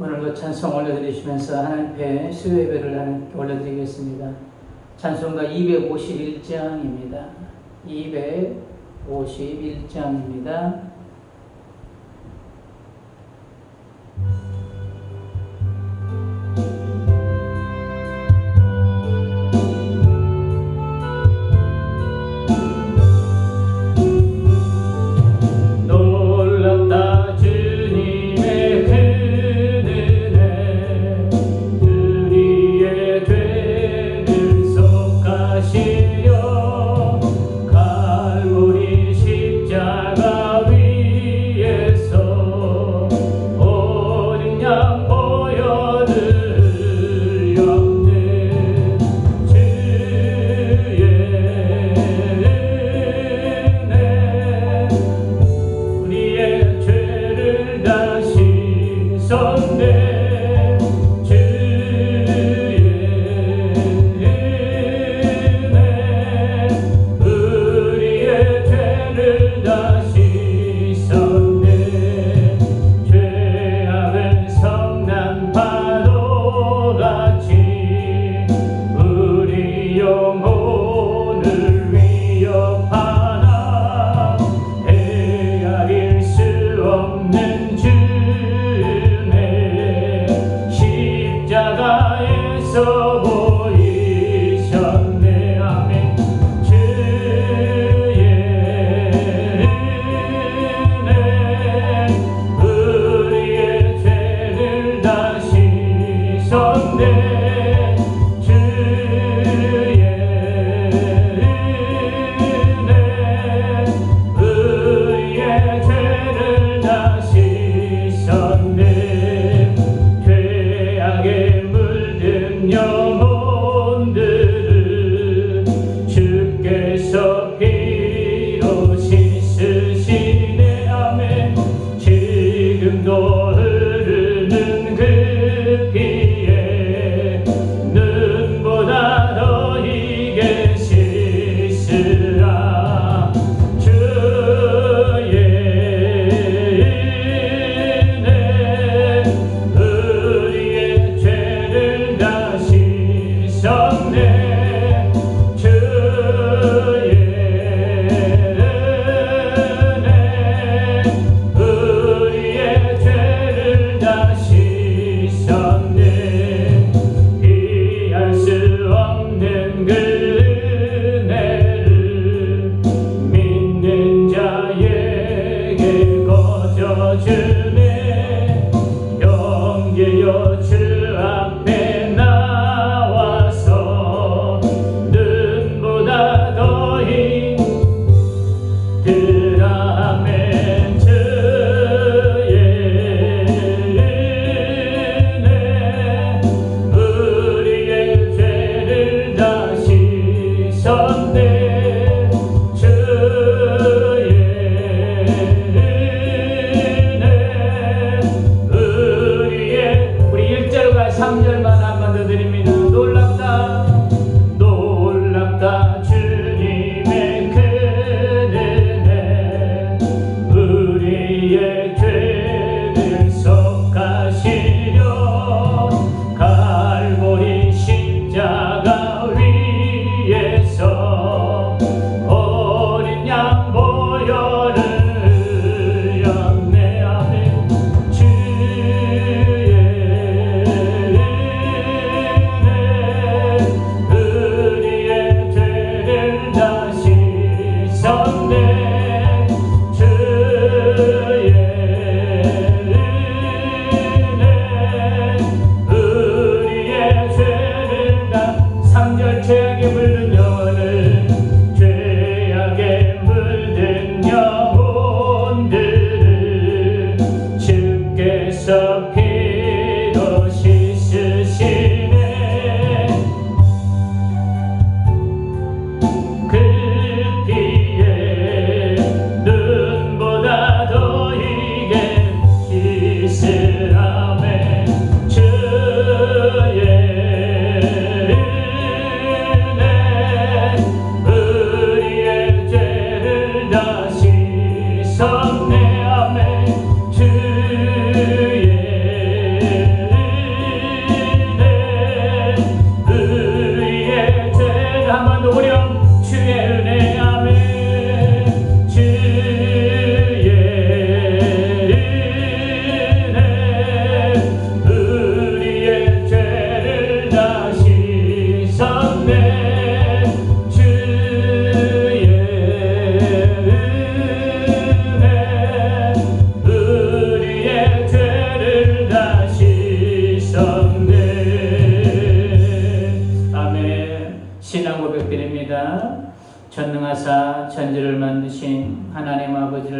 오늘도 찬송 올려드리시면서 하나님께 수요예배를 나는 올려드리겠습니다. 찬송가 251장입니다. 251장입니다. 제3절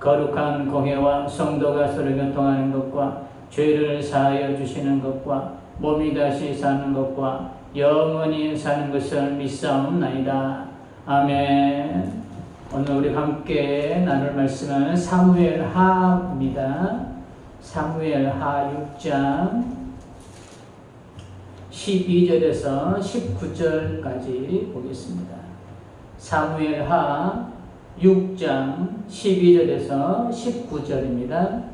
거룩한 공회와 성도가 서로 교통하는 것과 죄를 사하여 주시는 것과 몸이 다시 사는 것과 영원히 사는 것을 믿사옵나이다. 아멘. 오늘 우리 함께 나눌 말씀은 사무엘 하입니다. 사무엘 하 6장 12절에서 19절까지 보겠습니다. 사무엘 하 6장 12절에서 19절입니다.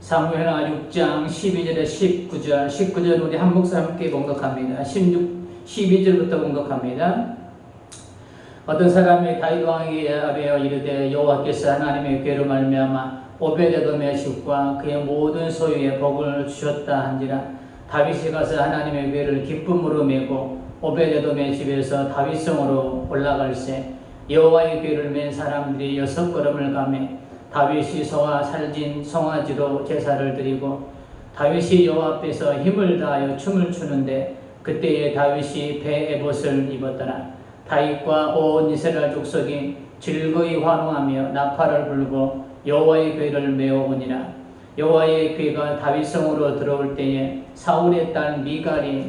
사무엘하 6장 12절에 19절, 19절 우리 한 목사 함께 공독합니다. 16, 12절부터 공독합니다. 어떤 사람이 다윗 왕에게 아뢰어 이르되 여호와께서 하나님의 괴로 말미암아 오베데돔의 집과 그의 모든 소유에 복을 주셨다 한지라 다윗이 가서 하나님의 괴를 기쁨으로 메고 오베데돔의 집에서 다윗성으로 올라갈새 여호와의 괴를 맨 사람들이 여섯 걸음을 가매 다윗이 소와 살진 송아지로 제사를 드리고 다윗이 여호와 앞에서 힘을 다하여 춤을 추는데 그때에 다윗이 배 에봇을 입었더라. 다윗과 온 이스라엘 족속이 즐거이 환호하며 나팔을 불고 여호와의 괴를 메어오니라 여호와의 괴가 다윗성으로 들어올 때에 사울의 딸 미갈이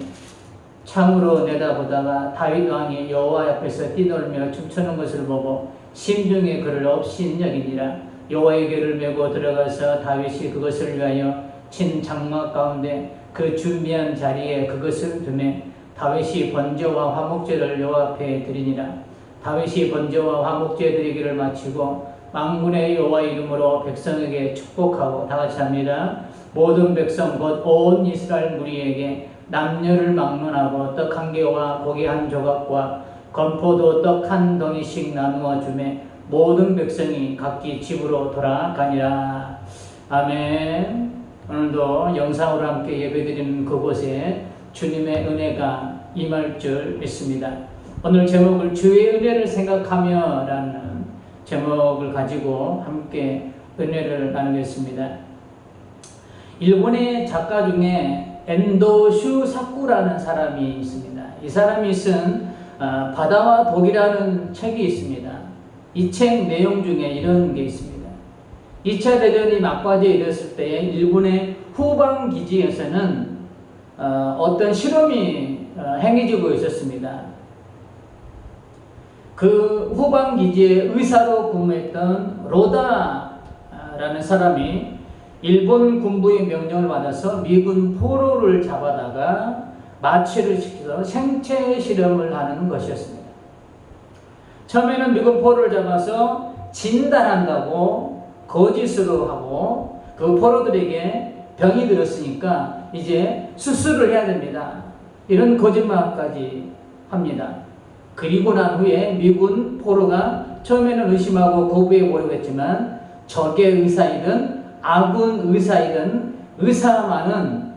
창으로 내다보다가 다윗 왕이 여호와 앞에서 뛰놀며 춤추는 것을 보고 심중에 그를 업신여기니라. 여호와의 괴를 메고 들어가서 다윗이 그것을 위하여 친 장막 가운데 그 준비한 자리에 그것을 두매 다윗이 번제와 화목제를 여호와 앞에 드리니라. 다윗이 번제와 화목제 드리기를 마치고 망군의 여호와 이름으로 백성에게 축복하고 다 같이 합니다. 모든 백성 곧 온 이스라엘 무리에게 남녀를 막론하고 떡 한 개와 고기 한 조각과 건포도 떡 한 덩이씩 나누어 주매 모든 백성이 각기 집으로 돌아가니라. 아멘. 오늘도 영상으로 함께 예배드리는 그곳에 주님의 은혜가 임할 줄 믿습니다. 오늘 제목을 주의 은혜를 생각하며라는 제목을 가지고 함께 은혜를 나누겠습니다. 일본의 작가 중에 엔도슈 사쿠라는 사람이 있습니다. 이 사람이 쓴 어, 바다와 독이라는 책이 있습니다. 이 책 내용 중에 이런 게 있습니다. 2차 대전이 막바지에 이르렀을 때 일본의 후방 기지에서는 어, 떤 실험이 어, 행해지고 있었습니다. 그 후방 기지의 의사로 근무했던 로다라는 사람이 일본 군부의 명령을 받아서 미군 포로를 잡아다가 마취를 시켜서 생체 실험을 하는 것이었습니다. 처음에는 미군 포로를 잡아서 진단한다고 거짓으로 하고 그 포로들에게 병이 들었으니까 이제 수술을 해야 됩니다. 이런 거짓말까지 합니다. 그리고 난 후에 미군 포로가 처음에는 의심하고 거부해 보려고 했지만 적의 의사이든 아군 의사이든 의사만은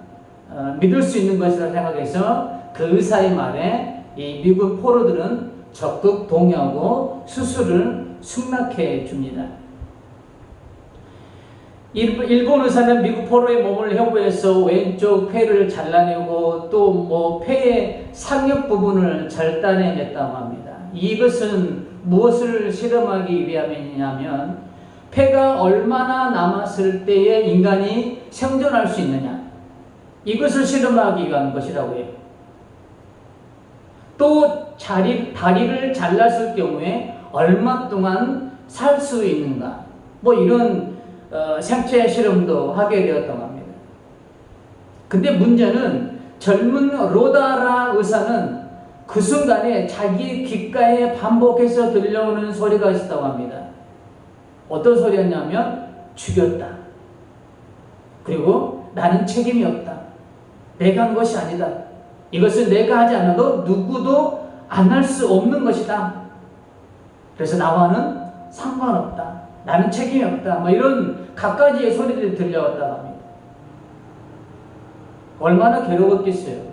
어, 믿을 수 있는 것이라 생각해서 그 의사의 말에 이 미군 포로들은 적극 동의하고 수술을 승낙해 줍니다. 일본 의사는 미국 포로의 몸을 협부해서 왼쪽 폐를 잘라내고 또 뭐 폐의 상엽 부분을 절단해냈다고 합니다. 이것은 무엇을 실험하기 위함이냐면 폐가 얼마나 남았을 때에 인간이 생존할 수 있느냐 이것을 실험하기 위한 것이라고 해요. 또 자리, 다리를 잘랐을 경우에 얼마 동안 살 수 있는가 뭐 이런 어, 생체 실험도 하게 되었다고 합니다. 근데 문제는 젊은 로다라 의사는 그 순간에 자기 귓가에 반복해서 들려오는 소리가 있었다고 합니다. 어떤 소리였냐면 죽였다. 그리고 나는 책임이 없다. 내가 한 것이 아니다. 이것을 내가 하지 않아도 누구도 안 할 수 없는 것이다. 그래서 나와는 상관없다. 나는 책임이 없다. 뭐 이런 갖가지의 소리들이 들려왔다고 합니다. 얼마나 괴로웠겠어요.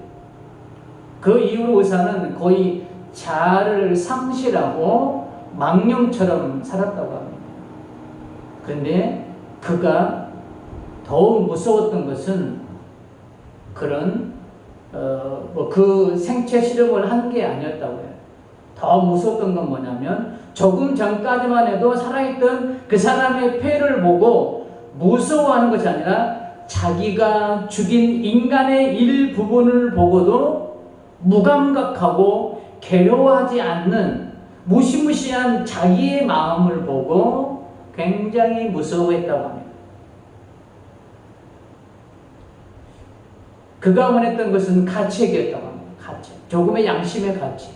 그 이후로 의사는 거의 자아를 상실하고 망령처럼 살았다고 합니다. 그런데 그가 더욱 무서웠던 것은 그런 어, 뭐 그 생체 실험을 한 게 아니었다고 해요. 더 무서웠던 건 뭐냐면 조금 전까지만 해도 살아있던 그 사람의 폐를 보고 무서워하는 것이 아니라 자기가 죽인 인간의 일부분을 보고도 무감각하고 괴로워하지 않는 무시무시한 자기의 마음을 보고 굉장히 무서워했다고 합니다. 그가 원했던 것은 가책이었다고 합니다. 가책. 조금의 양심의 가책.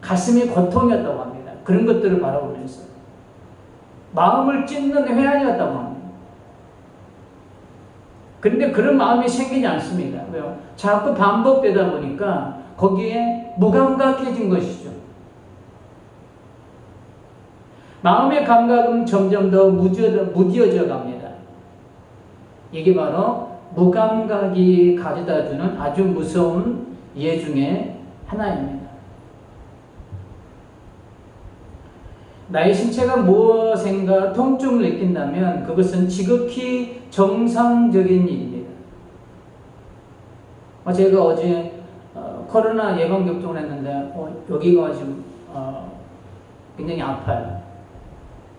가슴의 고통이었다고 합니다. 그런 것들을 바라보면서. 마음을 찢는 회한이었다고 합니다. 그런데 그런 마음이 생기지 않습니다. 왜요? 자꾸 반복되다 보니까 거기에 무감각해진 것이죠. 마음의 감각은 점점 더 무디어져, 무디어져 갑니다. 이게 바로 무감각이 가져다 주는 아주 무서운 예 중에 하나입니다. 나의 신체가 무엇인가 통증을 느낀다면 그것은 지극히 정상적인 일입니다. 어, 제가 어제 어, 코로나 예방 접종을 했는데 어, 여기가 지금 어, 굉장히 아파요.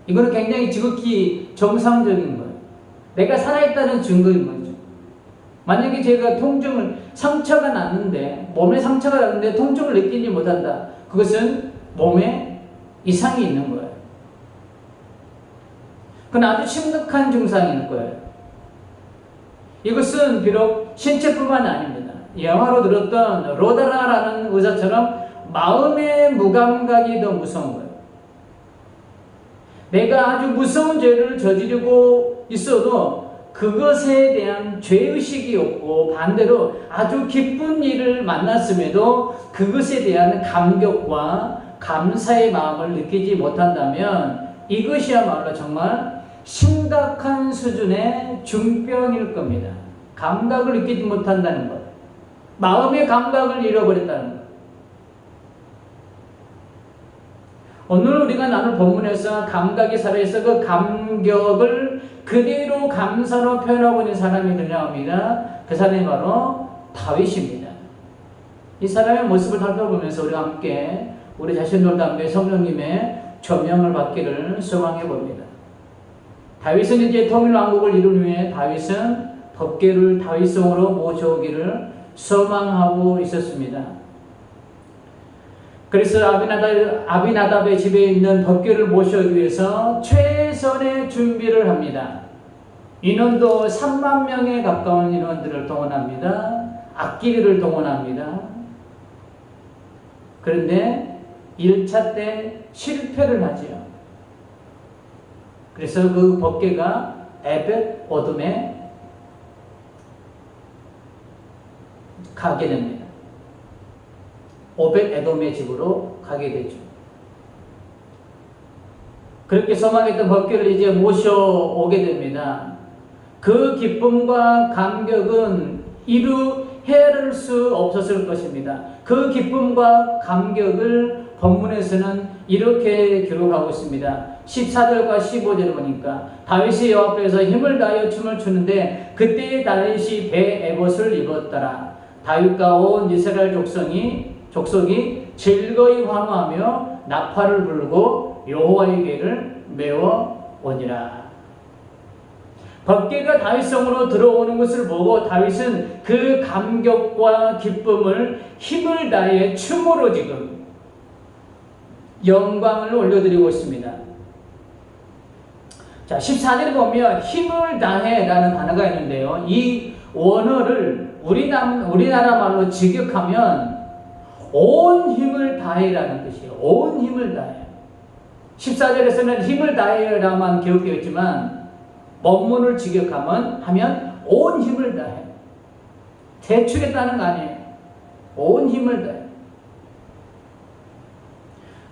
이거는 굉장히 지극히 정상적인 거예요. 내가 살아있다는 증거인 거죠. 만약에 제가 통증을 상처가 났는데 몸에 상처가 났는데 통증을 느끼지 못한다. 그것은 몸에 이상이 있는 거예요. 그건 아주 심각한 증상일 거예요. 이것은 비록 신체뿐만 아닙니다. 영화로 들었던 로다라라는 의사처럼 마음의 무감각이 더 무서운 거예요. 내가 아주 무서운 죄를 저지르고 있어도 그것에 대한 죄의식이 없고 반대로 아주 기쁜 일을 만났음에도 그것에 대한 감격과 감사의 마음을 느끼지 못한다면 이것이야말로 정말 심각한 수준의 중병일 겁니다. 감각을 느끼지 못한다는 것. 마음의 감각을 잃어버렸다는 것. 오늘 우리가 나눌 본문에서 감각이 살아있어 그 감격을 그대로 감사로 표현하고 있는 사람이 등장합니다. 그 사람이 바로 다윗입니다. 이 사람의 모습을 살펴보면서 우리가 함께 우리 자신들도 함께 성령님의 조명을 받기를 소망해 봅니다. 다윗은 이제 통일 왕국을 이룬 후에 다윗은 법계를 다윗성으로 모셔오기를 소망하고 있었습니다. 그래서 아비나답, 아비나답의 집에 있는 법궤를 모셔오기 위해서 최선의 준비를 합니다. 인원도 3만 명에 가까운 인원들을 동원합니다. 악기들을 동원합니다. 그런데 1차 때 실패를 하지요. 그래서 그 법궤가 에벳 어둠에 가게 됩니다. 오벳 에돔의 집으로 가게 되죠. 그렇게 소망했던 법궤를 이제 모셔오게 됩니다. 그 기쁨과 감격은 이루 헤아릴 수 없었을 것입니다. 그 기쁨과 감격을 본문에서는 이렇게 기록하고 있습니다. 14절과 15절을 보니까 다윗이 여호와 앞에서 힘을 다하여 춤을 추는데 그때 다윗이 배 에봇을 입었더라. 다윗과 온 이스라엘 족성이 족속이 즐거이 환호하며 나팔을 불고 여호와의 궤를 메워 오니라. 법궤가 다윗성으로 들어오는 것을 보고 다윗은 그 감격과 기쁨을 힘을 다해 춤으로 지금 영광을 올려드리고 있습니다. 자, 14절에 보면 힘을 다해 라는 단어가 있는데요. 이 원어를 우리나라, 우리나라 말로 직역하면 온 힘을 다해라는 뜻이에요. 온 힘을 다해. 14절에서는 힘을 다해라만 기록되어 있지만 원문을 직역하면 하면 온 힘을 다해. 대충했다는 거 아니에요. 온 힘을 다해.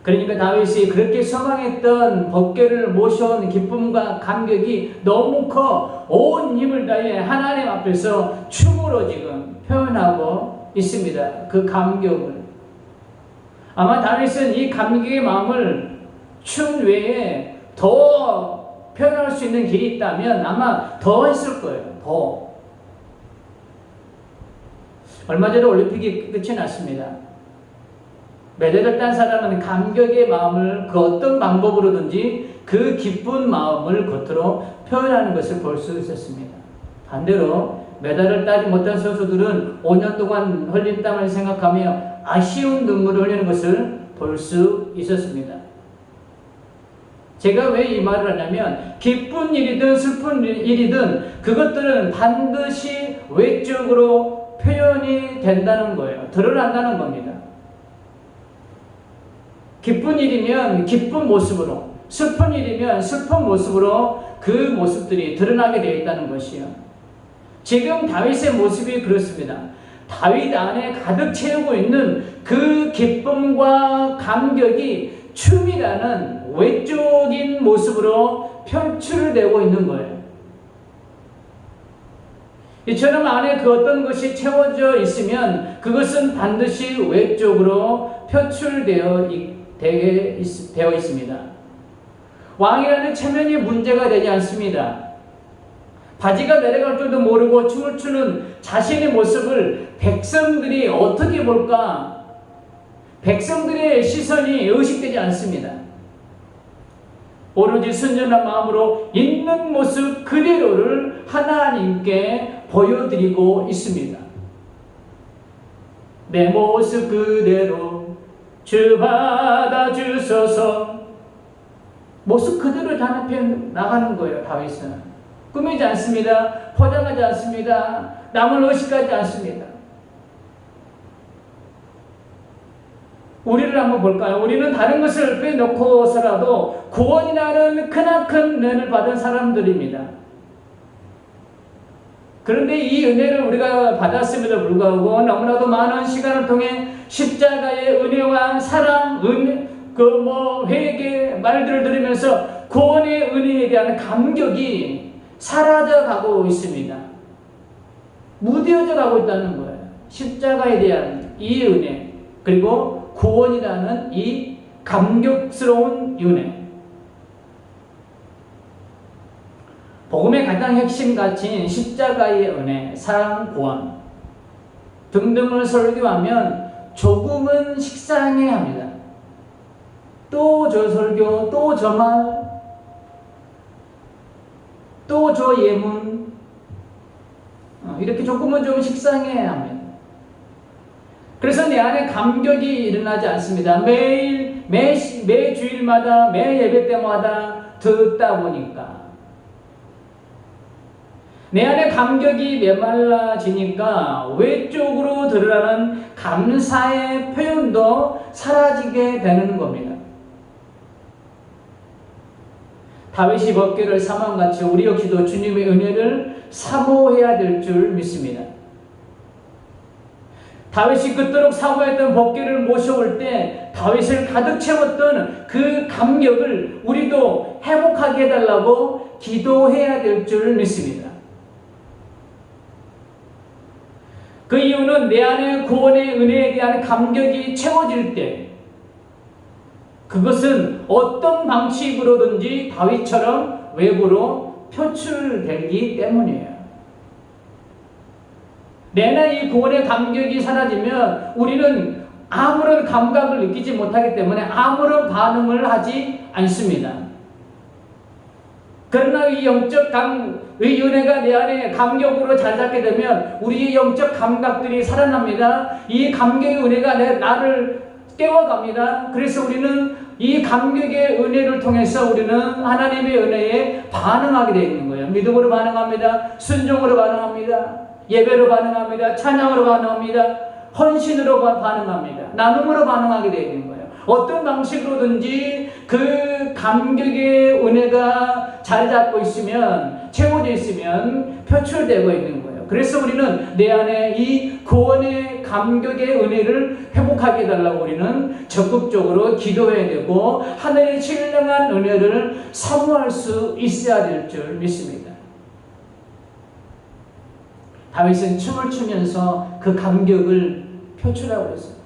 그러니까 다윗이 그렇게 소망했던 법궤를 모셔온 기쁨과 감격이 너무 커 온 힘을 다해 하나님 앞에서 춤으로 지금 표현하고 있습니다. 그 감격을. 아마 다윗은 이 감격의 마음을 춤 외에 더 표현할 수 있는 길이 있다면 아마 더 했을 거예요. 더. 얼마 전에 올림픽이 끝이 났습니다. 메달을 딴 사람은 감격의 마음을 그 어떤 방법으로든지 그 기쁜 마음을 겉으로 표현하는 것을 볼 수 있었습니다. 반대로 메달을 따지 못한 선수들은 5년 동안 흘린 땀을 생각하며 아쉬운 눈물을 흘리는 것을 볼 수 있었습니다. 제가 왜 이 말을 하냐면 기쁜 일이든 슬픈 일이든 그것들은 반드시 외적으로 표현이 된다는 거예요. 드러난다는 겁니다. 기쁜 일이면 기쁜 모습으로, 슬픈 일이면 슬픈 모습으로 그 모습들이 드러나게 되어 있다는 것이요. 지금 다윗의 모습이 그렇습니다. 다윗 안에 가득 채우고 있는 그 기쁨과 감격이 춤이라는 외적인 모습으로 표출되고 있는 거예요. 이처럼 안에 그 어떤 것이 채워져 있으면 그것은 반드시 외적으로 표출되어 있, 되게 있, 되어 있습니다. 왕이라는 체면이 문제가 되지 않습니다. 바지가 내려갈 줄도 모르고 춤을 추는 자신의 모습을 백성들이 어떻게 볼까? 백성들의 시선이 의식되지 않습니다. 오로지 순전한 마음으로 있는 모습 그대로를 하나님께 보여드리고 있습니다. 내 모습 그대로 주 받아주소서. 모습 그대로 단합해 나가는 거예요 다윗은. 꾸미지 않습니다. 포장하지 않습니다. 남을 의식하지 않습니다. 우리를 한번 볼까요? 우리는 다른 것을 빼놓고서라도 구원이라는 크나큰 은혜를 받은 사람들입니다. 그런데 이 은혜를 우리가 받았음에도 불구하고 너무나도 많은 시간을 통해 십자가의 은혜와 사랑, 은, 그 뭐 회개 말들을 들으면서 구원의 은혜에 대한 감격이 사라져 가고 있습니다. 무뎌져 가고 있다는 거예요. 십자가에 대한 이 은혜, 그리고 구원이라는 이 감격스러운 은혜. 복음의 가장 핵심 가치인 십자가의 은혜, 사랑, 구원 등등을 설교하면 조금은 식상해 합니다. 또 저 설교, 또 저 말, 또 저 예문, 어, 이렇게 조금은 좀 식상해 합니다. 그래서 내 안에 감격이 일어나지 않습니다. 매일, 매, 매 주일마다, 매 예배 때마다 듣다 보니까. 내 안에 감격이 메말라지니까 외적으로 드러나는 감사의 표현도 사라지게 되는 겁니다. 다윗이 법궤를 사모한 같이 우리 역시도 주님의 은혜를 사모해야 될 줄 믿습니다. 다윗이 그토록 사모했던 법궤를 모셔올 때 다윗을 가득 채웠던 그 감격을 우리도 회복하게 해달라고 기도해야 될 줄 믿습니다. 그 이유는 내 안에 구원의 은혜에 대한 감격이 채워질 때 그것은 어떤 방식으로든지 다윗처럼 외부로 표출되기 때문이에요. 내나 이 구원의 감격이 사라지면 우리는 아무런 감각을 느끼지 못하기 때문에 아무런 반응을 하지 않습니다. 그러나 이 영적 감, 의 은혜가 내 안에 감격으로 잘 잡게 되면 우리의 영적 감각들이 살아납니다. 이 감격의 은혜가 내, 나를 깨워갑니다. 그래서 우리는 이 감격의 은혜를 통해서 우리는 하나님의 은혜에 반응하게 되어 있는 거예요. 믿음으로 반응합니다. 순종으로 반응합니다. 예배로 반응합니다. 찬양으로 반응합니다. 헌신으로 반응합니다. 나눔으로 반응하게 되어 있는 거예요. 어떤 방식으로든지 그 감격의 은혜가 잘 잡고 있으면 채워져 있으면 표출되고 있는 거예요. 그래서 우리는 내 안에 이 구원의 감격의 은혜를 회복하게 해달라고 우리는 적극적으로 기도해야 되고 하늘의 신령한 은혜를 사모할 수 있어야 될 줄 믿습니다. 다윗은 춤을 추면서 그 감격을 표출하고 있어요.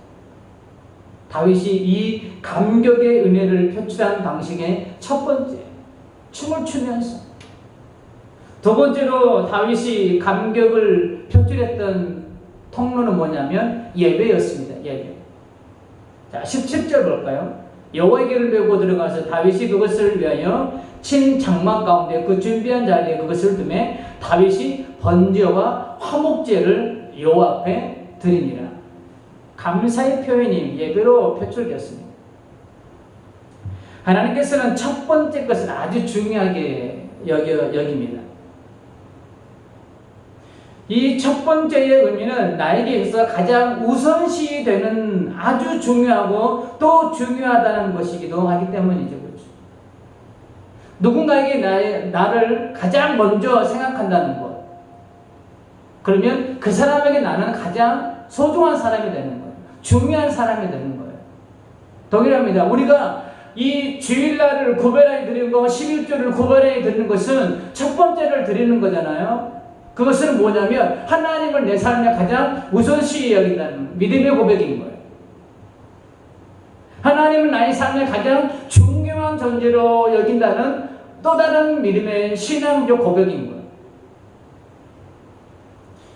다윗이 이 감격의 은혜를 표출한 방식의 첫 번째, 춤을 추면서. 두 번째로 다윗이 감격을 표출했던 통로는 뭐냐면 예배였습니다. 예배. 자, 17절 볼까요? 여호와의 길을 메고 들어가서 다윗이 그것을 위하여 친 장막 가운데 그 준비한 자리에 그것을 두매 다윗이 번제와 화목제를 여호와 앞에 드리니라. 감사의 표현이 예배로 표출되었습니다. 하나님께서는 첫 번째 것을 아주 중요하게 여겨, 여깁니다. 이 첫 번째의 의미는 나에게 있어 가장 우선시 되는 아주 중요하고 또 중요하다는 것이기도 하기 때문이죠. 그렇죠? 누군가에게 나의, 나를 가장 먼저 생각한다는 것. 그러면 그 사람에게 나는 가장 소중한 사람이 되는 거예요. 중요한 사람이 되는 거예요. 동일합니다. 우리가 이 주일날을 구별해 드리고 11조를 구별해 드리는 것은 첫 번째를 드리는 거잖아요. 그것은 뭐냐면 하나님을 내 삶에 가장 우선시 여긴다는 믿음의 고백인 거예요. 하나님을 나의 삶에 가장 중요한 존재로 여긴다는 또 다른 믿음의 신앙적 고백인 거예요.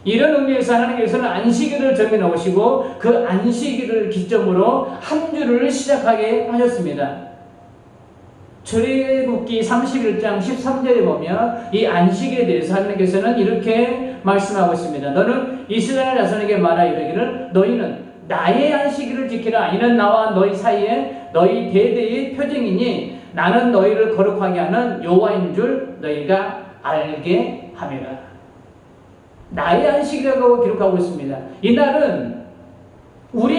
이런 의미에서 하나님께서는 안식일을 정해 놓으시고 그 안식일을 기점으로 한 주를 시작하게 하셨습니다. 출애굽기 31장 13절에 보면 이 안식에 대해서 하나님께서는 이렇게 말씀하고 있습니다. 너는 이스라엘 자손에게 말하 이르기를 너희는 나의 안식일을 지키라. 이는 나와 너희 사이에 너희 대대의 표징이니 나는 너희를 거룩하게 하는 여호와인 줄 너희가 알게 함이라. 나의 안식이라고 기록하고 있습니다. 이 날은 우리